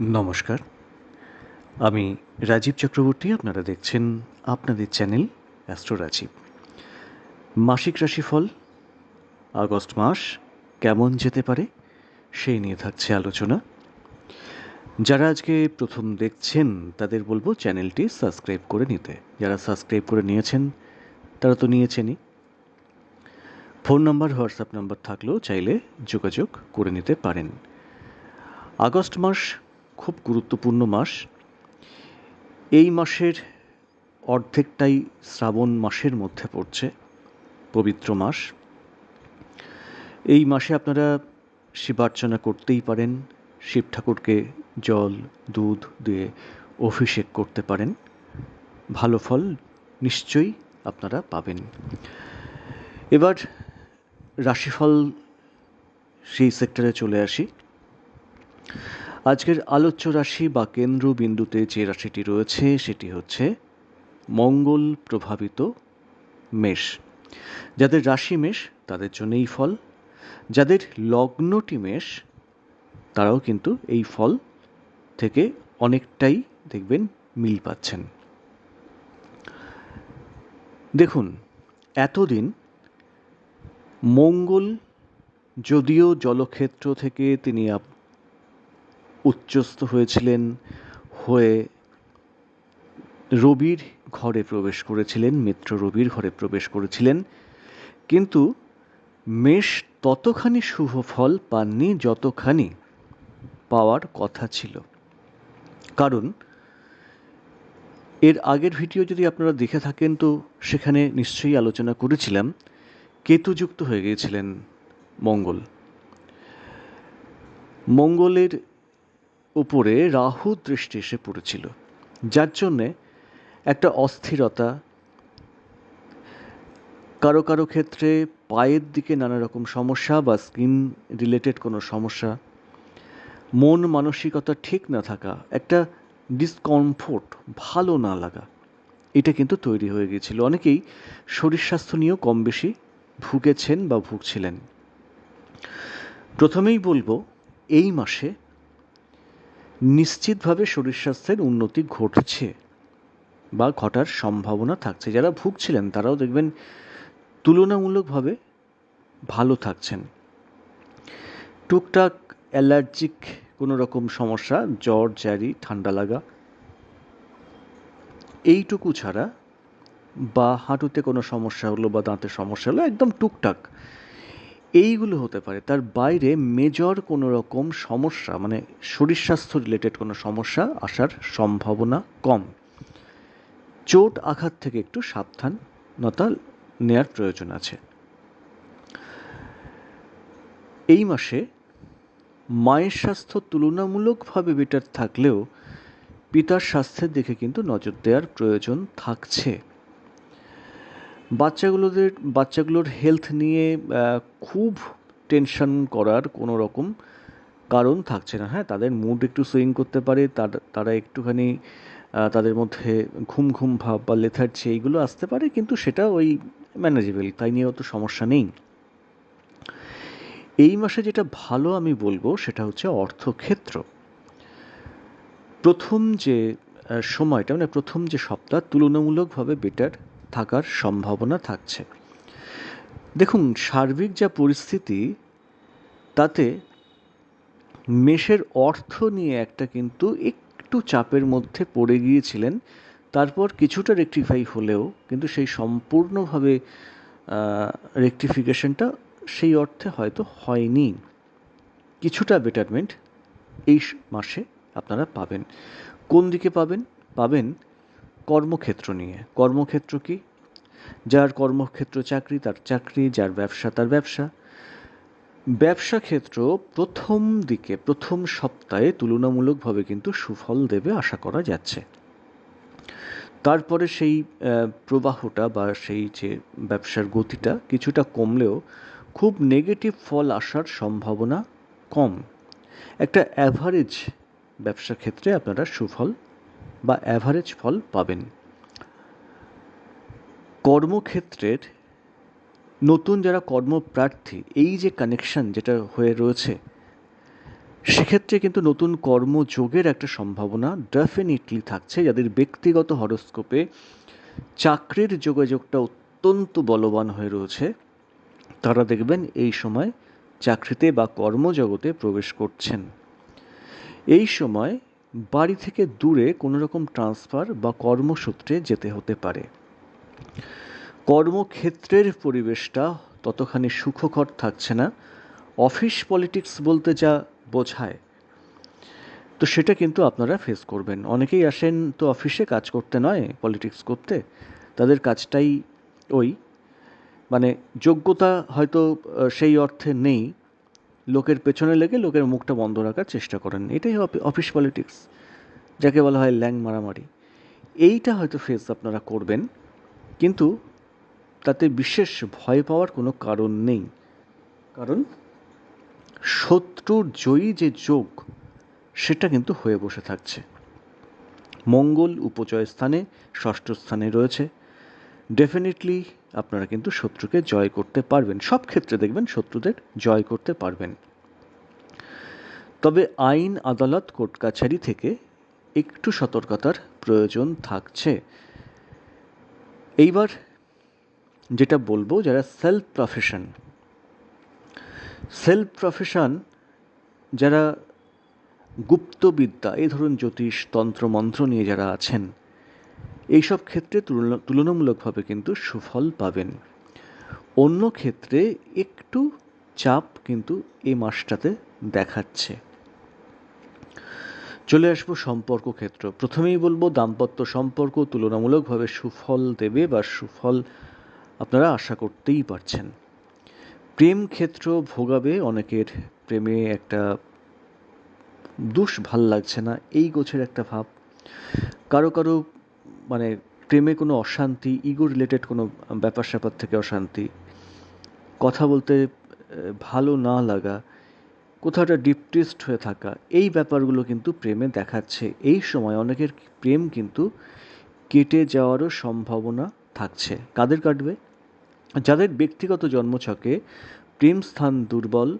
নমস্কার। আমি রাজীব চক্রবর্তী, আপনারা দেখছেন আপনাদের চ্যানেল অ্যাস্ট্রো রাজীব। মাসিক রাশিফল, আগস্ট মাস কেমন যেতে পারে সেই নিয়ে থাকছে আলোচনা। যারা আজকে প্রথম দেখছেন, তাদের বলব চ্যানেলটি সাবস্ক্রাইব করে নিতে। যারা সাবস্ক্রাইব করে নিয়েছেন, তারা তো নিয়েছেনই। ফোন নাম্বার, হোয়াটসঅ্যাপ নাম্বার থাকলেও চাইলে যোগাযোগ করে নিতে পারেন। আগস্ট মাস খুব গুরুত্বপূর্ণ মাস। এই মাসের অর্ধেকটাই শ্রাবণ মাসের মধ্যে পড়ছে, পবিত্র মাস। এই মাসে আপনারা শিবার্চনা করতেই পারেন, শিব ঠাকুরকে জল, দুধ দিয়ে অভিষেক করতে পারেন। ভালো ফল নিশ্চয়ই আপনারা পাবেন। এবার রাশিফল সেই সেক্টরে চলে আসি। আজকের আলোচ্য রাশি বা কেন্দ্রবিন্দুতে যে রাশিটি রয়েছে, সেটি হচ্ছে মঙ্গল প্রভাবিত মেষ। যাদের রাশি মেষ, তাদের জন্য এই ফল। যাদের লগ্নটি মেষ, তারাও কিন্তু এই ফল থেকে অনেকটাই দেখবেন মিল পাচ্ছেন। দেখুন, এতদিন মঙ্গল যদিও জলক্ষেত্র থেকে তিনি উচ্চস্থ হয়েছিলেন হয়ে রবির ঘরে প্রবেশ করেছিলেন, মিত্র রবির ঘরে প্রবেশ করেছিলেন। কিন্তু মেষ ততখানি শুভ ফল পাননি, যতখানি পাওয়ার কথা ছিল। কারণ এর আগের ভিডিও যদি আপনারা দেখে থাকেন, তো সেখানে নিশ্চয়ই আলোচনা করেছিলাম, কেতুযুক্ত হয়ে গিয়েছিলেন মঙ্গল। মঙ্গলের উপরে রাহু দৃষ্টি এসে পড়েছিল, যার জন্যে একটা অস্থিরতা, কারও কারও ক্ষেত্রে পায়ের দিকে নানা রকম সমস্যা বা স্কিন রিলেটেড কোনো সমস্যা, মন মানসিকতা ঠিক না থাকা, একটা ডিসকমফোর্ট ভালো না লাগা, এটা কিন্তু তৈরি হয়ে গিয়েছিল। অনেকেই শরীর স্বাস্থ্য নিয়েও কম বেশি ভুগেছেন বা ভুগছিলেন। প্রথমেই বলব, এই মাসে নিশ্চিতভাবে শরীর স্বাস্থ্যের উন্নতি ঘটছে বা ঘটার সম্ভাবনা থাকছে। যারা ভুগছিলেন, তারাও দেখবেন তুলনামূলকভাবে ভালো থাকছেন। টুকটাক অ্যালার্জিক কোনো রকম সমস্যা, জ্বর জারি ঠান্ডা লাগা, এইটুকু ছাড়া বা হাঁটুতে কোনো সমস্যা হলো বা দাঁতের সমস্যা হলো, একদম টুকটাক। এইগুলো হতে পারে। তার বাইরে মেজর কোনো রকম সমস্যা মানে শরীর স্বাস্থ্য রিলেটেড কোনো সমস্যা আসার সম্ভাবনা কম। চোট আঘাত থেকে একটু সাবধানতা নেয়ার প্রয়োজন আছে। এই মাসে মায়ের স্বাস্থ্য তুলনামূলকভাবে বেটার থাকলেও পিতার স্বাস্থ্যের দিকে কিন্তু নজর দেওয়ার প্রয়োজন থাকছে। বাচ্চাগুলোদের, বাচ্চাগুলোর হেলথ নিয়ে খুব টেনশন করার কোনো রকম কারণ থাকছে না। হ্যাঁ তাদের মুড একটু সুইং করতে পারে, তারা একটুখানি তাদের মধ্যে ঘুম ঘুম ভাব বা লেথার্জি এইগুলো আসতে পারে, কিন্তু সেটা ওই ম্যানেজেবল তাই নিয়ে অত সমস্যা নেই। এই মাসে যেটা ভালো আমি বলব, সেটা হচ্ছে অর্থক্ষেত্র। প্রথম যে সময়টা মানে প্রথম যে সপ্তাহ, তুলনামূলকভাবে বেটার থাকার সম্ভাবনা থাকছে। দেখুন, সার্বিক যা পরিস্থিতি, তাতে মেষের অর্থ নিয়ে একটা কিন্তু একটু চাপের মধ্যে পড়ে গিয়েছিলেন। তারপর কিছুটা রেকটিফাই হলেও কিন্তু সেই সম্পূর্ণভাবে রেকটিফিকেশনটা সেই অর্থে হয়তো হয়নি। কিছুটা বেটারমেন্ট এই মাসে আপনারা পাবেন। কোন দিকে পাবেন? পাবেন কর্মক্ষেত্র নিয়ে। কর্মক্ষেত্র কি? যার কর্মক্ষেত্র চাকরি, তার চাকরি, যার ব্যবসা, তার ব্যবসা। ব্যবসা ক্ষেত্র প্রথম দিকে, প্রথম সপ্তাহে তুলনামূলকভাবে কিন্তু সুফল দেবে আশা করা যাচ্ছে। তারপরে সেই প্রবাহটা বা সেই যে ব্যবসার গতিটা কিছুটা কমলেও খুব নেগেটিভ ফল আসার সম্ভাবনা কম। একটা অ্যাভারেজ ব্যবসা ক্ষেত্রে আপনারা সুফল বা অ্যাভারেজ ফল পাবেন। কর্মক্ষেত্রের নতুন যারা কর্মপ্রার্থী, এই যে কানেকশন যেটা হয়ে রয়েছে, সেক্ষেত্রে কিন্তু নতুন কর্মযোগের একটা সম্ভাবনা ডেফিনেটলি থাকছে। যাদের ব্যক্তিগত হরস্কোপে চাকরির যোগাযোগটা অত্যন্ত বলবান হয়ে রয়েছে, তারা দেখবেন এই সময় চাকরিতে বা কর্মজগতে প্রবেশ করছেন। এই সময় বাড়ি থেকে দূরে কোনো রকম ট্রান্সফার বা কর্মসূত্রে যেতে হতে পারে। কর্মক্ষেত্রের পরিবেশটা ততখানি সুখকর থাকছে না। অফিস পলিটিক্স বলতে যা বোঝায়, তো সেটা কিন্তু আপনারা ফেস করবেন। অনেকেই আসেন তো অফিসে কাজ করতে নয়, পলিটিক্স করতে। তাদের কাজটাই ওই। মানে যোগ্যতা হয়তো সেই অর্থে নেই। লোকের পেছনে লেগে লোকের মুখটা বন্ধ রাখার চেষ্টা করেন। এটাই অফিস পলিটিক্স, যাকে বলা হয় ল্যাং মারামারি। এইটা হয়তো ফেস আপনারা করবেন। কিন্তু তাতে বিশেষ ভয় পাওয়ার কোনো কারণ নেই। কারণ শত্রুর জয়ী যে যোগ, সেটা কিন্তু হয়ে বসে থাকছে। মঙ্গল উপচয় স্থানে, ষষ্ঠ স্থানে রয়েছে। ডেফিনেটলি আপনারা কিন্তু শত্রুকে জয় করতে পারবেন। সব ক্ষেত্রে দেখবেন শত্রুদের জয় করতে পারবেন। তবে আইন, আদালত, কোর্ট কাছারি থেকে একটু সতর্কতার প্রয়োজন থাকছে। এইবার যেটা বলব, যারা সেলফ প্রফেশন সেলফ প্রফেশন যারা গুপ্তবিদ্যা, এই ধরুন জ্যোতিষ, তন্ত্র, মন্ত্র নিয়ে যারা আছেন, এইসব ক্ষেত্রে তুলনামূলকভাবে কিন্তু সুফল পাবেন। অন্য ক্ষেত্রে একটু চাপ কিন্তু এই মাসটাতে দেখাচ্ছে। চলে আসব সম্পর্ক ক্ষেত্র। প্রথমেই বলব, দাম্পত্য সম্পর্ক তুলনামূলকভাবে সুফল দেবে বা সুফল আপনারা আশা করতেই পারছেন। প্রেম ক্ষেত্র ভোগাবে, অনেকের প্রেমে একটা দুষ ভালো লাগছে না, এই গোছের একটা ভাব। কারও কারও মানে প্রেমে কোনো অশান্তি, ইগো রিলেটেড কোনো ব্যাপার স্যাপার থেকে অশান্তি, কথা বলতে ভালো না লাগা কোথাও একটা ডিপ্রেসড হয়ে থাকা, এই ব্যাপারগুলো কিন্তু প্রেমে দেখাচ্ছে। এই সময় অনেকের প্রেম কিন্তু কেটে যাওয়ারও সম্ভাবনা থাকছে। কাদের কাটবে? যাদের ব্যক্তিগত জন্মছকে প্রেম স্থান দুর্বল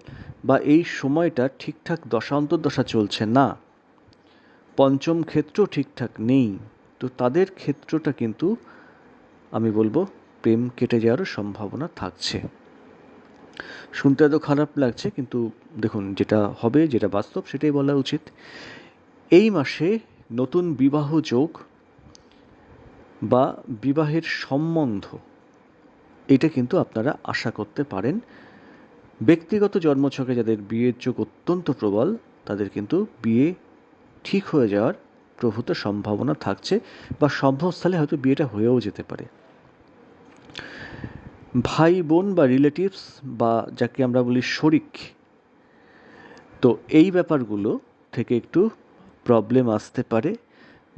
বা এই সময়টা ঠিকঠাক দশা অন্তর্দশা চলছে না, পঞ্চম ক্ষেত্র ঠিকঠাক নেই, তো তাদের ক্ষেত্রটা কিন্তু আমি বলব প্রেম কেটে যাওয়ারও সম্ভাবনা থাকছে। শুনতে এত খারাপ লাগছে, কিন্তু দেখুন যেটা হবে, যেটা বাস্তব, সেটাই বলা উচিত। এই মাসে নতুন বিবাহ যোগ বা বিবাহের সম্বন্ধ, এটা কিন্তু আপনারা আশা করতে পারেন। ব্যক্তিগত জন্মছকে যাদের বিয়ের যোগ অত্যন্ত প্রবল, তাদের কিন্তু বিয়ে ঠিক হয়ে যাওয়ার প্রভূত সম্ভাবনা থাকছে বা সম্ভবস্থলে হয়তো বিয়েটা হয়েও যেতে পারে। ভাই বোন বা রিলেটিভস বা যাকে আমরা বলি শরিক, তো এই ব্যাপারগুলো থেকে একটু প্রবলেম আসতে পারে।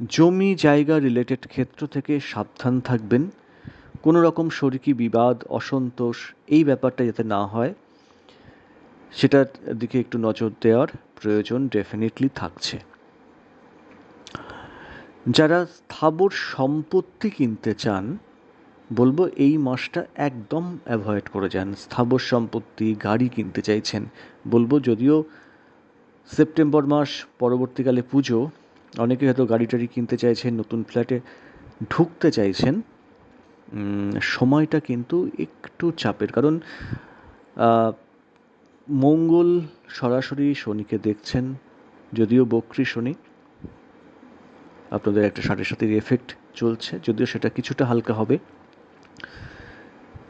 জমি জায়গা রিলেটেড ক্ষেত্র থেকে সাবধান থাকবেন। কোনো রকম শরিকি বিবাদ, অসন্তোষ এই ব্যাপারটা যাতে না হয়, সেটার দিকে একটু নজর দেওয়ার প্রয়োজন ডেফিনেটলি থাকছে। যারা স্থাবর সম্পত্তি কিনতে চান বলব এই মাসটা একদম অ্যাভয়েড করে যান। স্থাবর সম্পত্তি, গাড়ি কিনতে চাইছেন। বলব যদিও সেপ্টেম্বর মাস, পরবর্তীকালে পুজো, অনেকে হয়তো গাড়ি টাড়ি কিনতে চাইছেন, নতুন ফ্ল্যাটে ঢুকতে চাইছেন। সময়টা কিন্তু একটু চাপের। কারণ মঙ্গল সরাসরি শনিকে দেখছেন, যদিও বক্রি শনি। আপনাদের একটা সাড়ে সাতের এফেক্ট চলছে, যদিও সেটা কিছুটা হালকা হবে।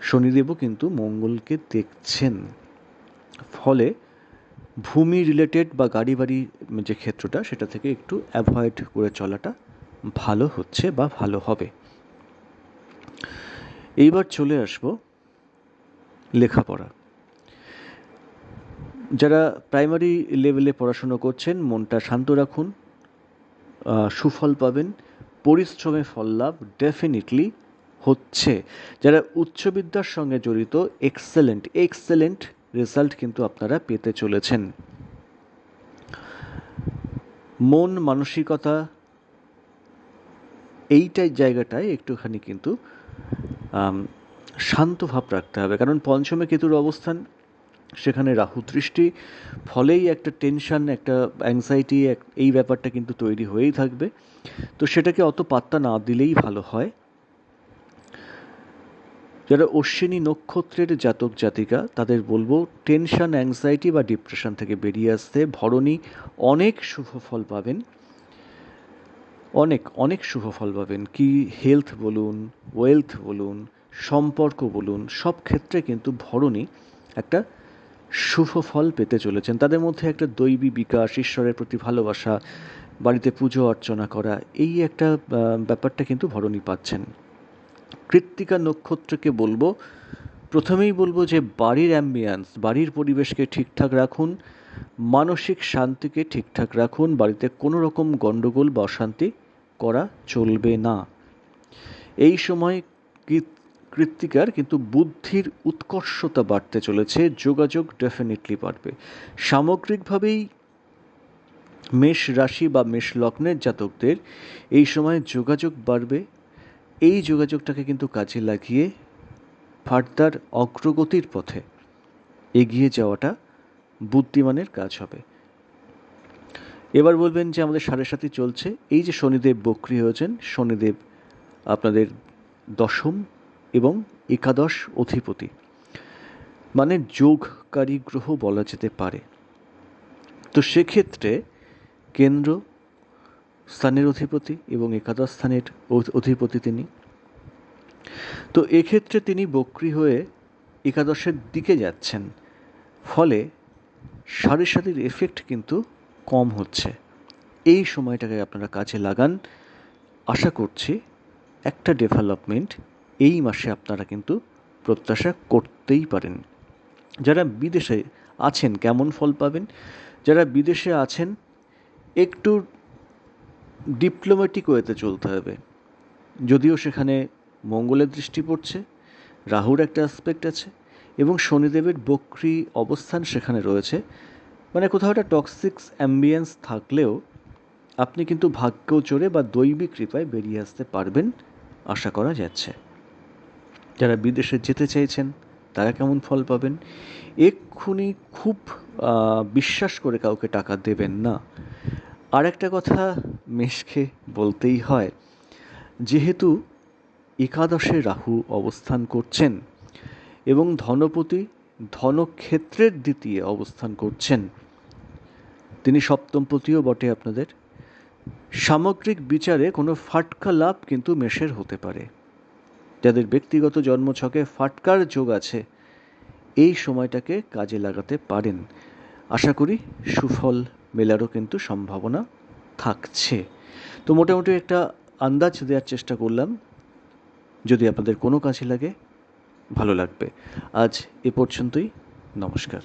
শনিদেবও কিন্তু মঙ্গলকে দেখছেন। ফলে ভূমি রিলেটেড বা গাড়ি বাড়ি যে ক্ষেত্রটা, সেটা থেকে একটু অ্যাভয়েড করে চলাটা ভালো হচ্ছে বা ভালো হবে। এইবার চলে আসব লেখাপড়া। যারা প্রাইমারি লেভেলে পড়াশুনো করছেন, মনটা শান্ত রাখুন। সুফল পাবেন। পরিশ্রমে ফল লাভ ডেফিনেটলি হচ্ছে। যারা উচ্চ বিদ্যার সঙ্গে জড়িত এক্সেলেন্ট এক্সেলেন্ট রেজাল্ট কিন্তু আপনারা পেতে চলেছেন। মন মানসিকতা, এইটাই জায়গাটায় একটুখানি কিন্তু শান্ত ভাব রাখতে হবে। কারণ পঞ্চমে কেতুর অবস্থান, সেখানে রাহু দৃষ্টি, ফলেই একটা টেনশন একটা অ্যাংজাইটি এই ব্যাপারটা কিন্তু তৈরি হয়েই থাকবে। তো সেটাকে অত পাত্তা না দিলেই ভালো হয়। যারা অশ্বিনী নক্ষত্রের জাতক জাতিকা, তাদের বলব টেনশন অ্যাংজাইটি বা ডিপ্রেশন থেকে বেরিয়ে আসতে ভরণী অনেক শুভ ফল পাবেন। অনেক অনেক শুভ ফল পাবেন। কি হেলথ বলুন ওয়েলথ বলুন, সম্পর্ক বলুন, সব ক্ষেত্রে কিন্তু ভরণী একটা শুভ ফল পেতে চলেছেন। তাদের মধ্যে একটা দৈবী বিকাশ, ঈশ্বরের প্রতি ভালোবাসা, বাড়িতে পুজো অর্চনা করা, এই একটা ব্যাপারটা কিন্তু ভরণী পাচ্ছেন। কৃত্তিকা নক্ষত্রকে বলব। প্রথমেই বলব যে বাড়ির অ্যাম্বিয়ান্স বাড়ির পরিবেশকে ঠিকঠাক রাখুন, মানসিক শান্তিকে ঠিকঠাক রাখুন, বাড়িতে কোনো রকম গণ্ডগোল বা অশান্তি করা চলবে না। এই সময় কৃত্তিকার কিন্তু বুদ্ধির উৎকর্ষতা বাড়তে চলেছে, যোগাযোগ ডেফিনেটলি বাড়বে। সামগ্রিকভাবেই মেষ রাশি বা মেষ লগ্নের জাতকদের এই সময় যোগাযোগ বাড়বে এই যোগাযোগটাকে কিন্তু কাজে লাগিয়ে ফার্দার অগ্রগতির পথে এগিয়ে যাওয়াটা বুদ্ধিমানের কাজ হবে। এবার বলবেন যে আমাদের সাড়ে সাথে চলছে। এই যে শনিদেব বক্রি হয়েছেন, শনিদেব আপনাদের দশম এবং একাদশ অধিপতি। মানে যোগকারী গ্রহ বলা যেতে পারে। তো সেক্ষেত্রে কেন্দ্র স্থানের অধিপতি এবং একাদশ স্থানের অধিপতি তিনি। তো এক্ষেত্রে তিনি বক্রি হয়ে একাদশের দিকে যাচ্ছেন। ফলে সাড়ে সাতির এফেক্ট কিন্তু কম হচ্ছে। এই সময়টাকে আপনারা কাজে লাগান। আশা করছি একটা ডেভেলপমেন্ট এই মাসে আপনারা কিন্তু প্রত্যাশা করতেই পারেন। যারা বিদেশে আছেন কেমন ফল পাবেন? যারা বিদেশে আছেন একটু ডিপ্লোম্যাটিক ওয়েতে চলতে হবে। যদিও সেখানে মঙ্গলের দৃষ্টি পড়ছে, রাহুর একটা অ্যাসপেক্ট আছে, এবং শনিদেবের বক্রি অবস্থান সেখানে রয়েছে। মানে কোথাও একটা টক্সিক্স অ্যাম্বিয়েন্স থাকলেও আপনি কিন্তু ভাগ্য চড়ে বা দৈবিক কৃপায় বেরিয়ে আসতে পারবেন, আশা করা যাচ্ছে। যারা বিদেশে যেতে চাইছেন, তারা কেমন ফল পাবেন? এক্ষুনি খুব বিশ্বাস করে কাউকে টাকা দেবেন না। আর একটা কথা মেষকে বলতেই হয়, যেহেতু একাদশে রাহু অবস্থান করছেন এবং ধনপতি ধনক্ষেত্রের দ্বিতীয় অবস্থান করছেন। তিনি সপ্তমপতিও বটে আপনাদের। সামগ্রিক বিচারে কোনো ফাটকা লাভ কিন্তু মেষের হতে পারে। যাদের ব্যক্তিগত জন্মছকে ফাটকার যোগ আছে, এই সময়টাকে কাজে লাগাতে পারেন। আশা করি সুফল মেলারও কিন্তু সম্ভাবনা থাকছে। তো মোটামুটি একটা আন্দাজ দেওয়ার চেষ্টা করলাম। যদি আপনাদের কোনো কাজে লাগে, ভালো লাগবে। আজ এ পর্যন্তই। নমস্কার।